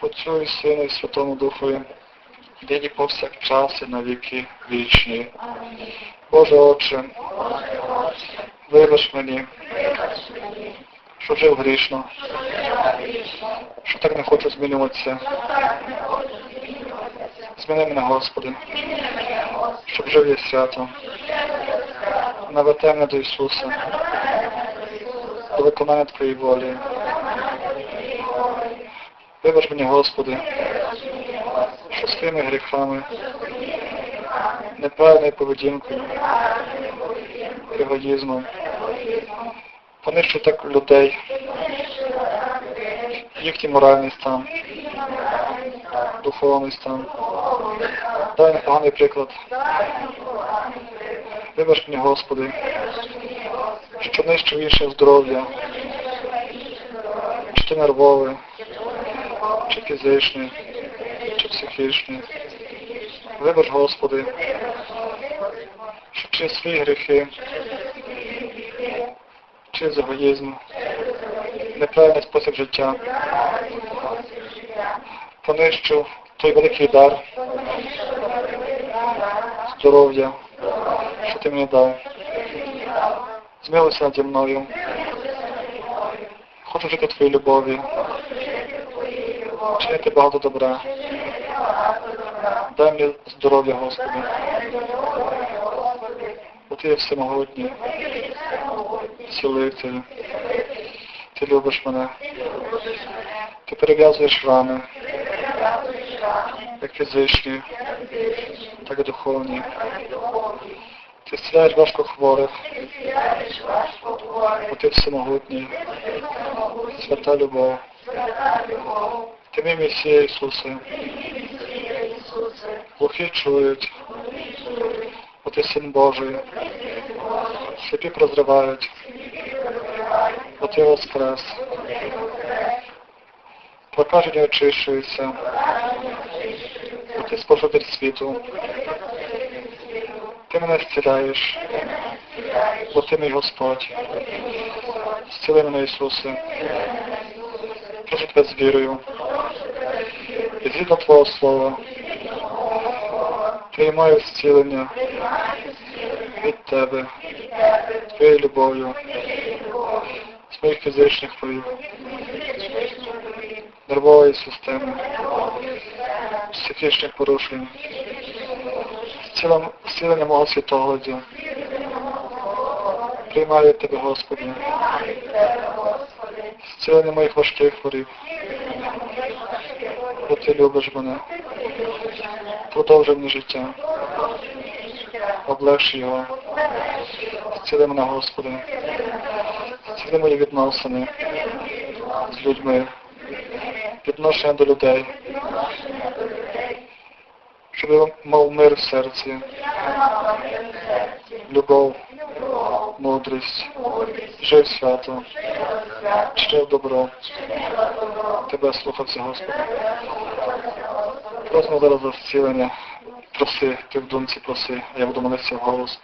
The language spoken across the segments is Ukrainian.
Отцю і Сину і Святому Духові, нині повсякчас і на віки вічні. Боже Отче, вибач мені, що жив грішно, що так не хочу змінюватися. Зміни мене, Господи, щоб жив я свято. Наведе мене до Ісуса, до виконання Твоєї волі. Вибач мені, Господи, що своїми гріхами, неправильною поведінкою, егоїзмом, понищу так людей, їхній моральний стан, духовний стан. Дай непоганий приклад. Вибач мені, Господи, що нищив інше здоров'я, чи то нервове, чи фізичне, чи психічне. Вибач, Господи, що через свої гріхи, через егоїзм, неправильний спосіб життя, понищив той великий дар, здоров'я, що ти мені дав. Змилуйся наді мною. Хочу жити в Твоїй любові, чинити багато добра. Дай мені здоров'я, Господи. Бо Ти є всемогутній, цілитель. Ти любиш мене. Ти перев'язуєш рани, як фізичні, так і духовні. Ти зціляєш важко хворих, бо ти всемогутній, свята любов. Ти мій Месія Ісусе, глухі чують, бо ти Син Божий, сліпі прозривають, бо ти воскрес. Прокажені очищуються, бо ти спожитель світу. Ти мене зціляєш, бо ти мій Господь. Зціли мене, Ісусе. Прошу тебе з вірою. Згідно Твого Слова. Приймаю зцілення від Тебе, Твоєю любов'ю, з моїх фізичних хворіб, нервової системи, психічних порушень, зцілення- мого світогляду. Приймаю Тебе, Господи, зцілення моїх важких хворіб. Бо Ти любиш мене. Продовжуй мені життя. Облегш його. Зціли мене, Господи. Зціли мої відносини з людьми. Відношення до людей. Щоб я мав мир в серці, любов, мудрість, жив свято, чинив добро. Тебе слухався, Господи. Просимо зараз за зцілення. Проси, ти в думці проси, а я буду молитися в голос.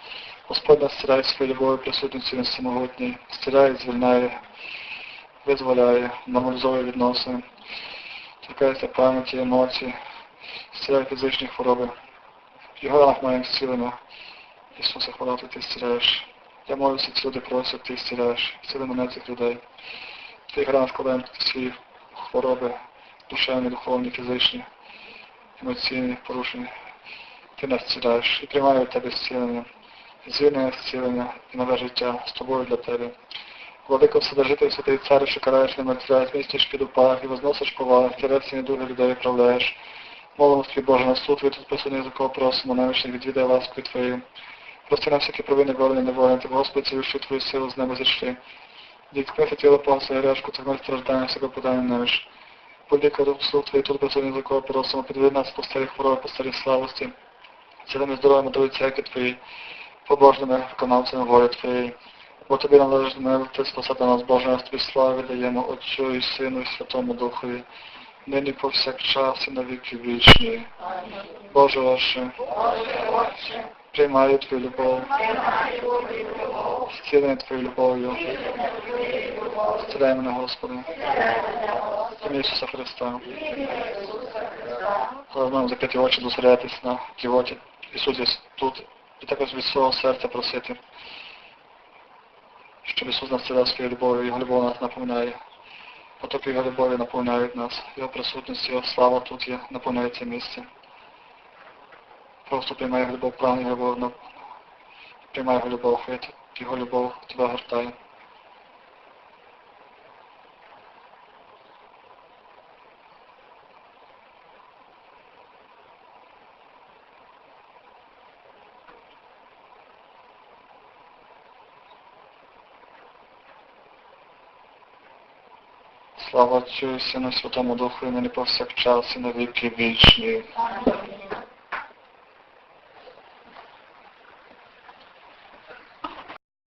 Господь нас стирає своєю любов'ю присутності на самогутній, стирає, звільняє, визволяє, нормалізовує відносини, торкається пам'яті, емоцій, стирає фізичні хвороби. В його ранах маємо зцілення. Ісусе, хвала, ти стираєш. Я молюся, ці люди просять, ти стираєш. Зціли мене цих людей. В твоїх ранах складаємо всі хвороби, душевні, духовні, фізичні, емоційні, порушення. Ти нас зціляєш і приймаю від тебе зцілення, звільнення зцілення і нове життя з тобою для тебе. Владико Вседержитель, святий цар, що караєш не мертвяєш, містиш під упах і возносиш поваги, тілець і дуги людей управляєш. Молимо Твій Боже на суд, ви тут присутні, за кого просимо, навічних відвідай ласкою Твою. Прости нам всякі провини, волі, неволі, Ти, Господи, цілющу Твою силу з неба зійшли. Дікпити тіло паса, гряшку, цегнуть страждання, всякого подання навіж. Поліка до слуг Твої, тут присутні, за кого просимо, підведи нас по старі хвороби, по старій славості. Цілими здоровими до церкви Твої, побожними виконавцями волі Твоєї. Бо Тобі належить мир, Ти спасати нас, Боже, нас Тобі слави даємо Отцю і Сину і Святому Духові, нині повсякчас і на віки вічні. Боже Отче, Приймаю Твою любов, зцілений Твою любов'ю, зціляй мене, Господи, ім'я Ісуса Христа. Головне закриті очі дозорятись на дівоті. Ісус тут. І також від свого серця просити, щоб Ісус нас ціляв своєю любов'ю, Його любов нас наповняє. Потоки Його любові наповняють нас. Його присутність, Його слава тут є, наповняє це місце. Просто приймай Його любов, прагни Його на- приймай Його любов, Його любов тебе гортає. Слава Отцю і Сину Святому Духу, і нині повсякчас, і на віки вічні.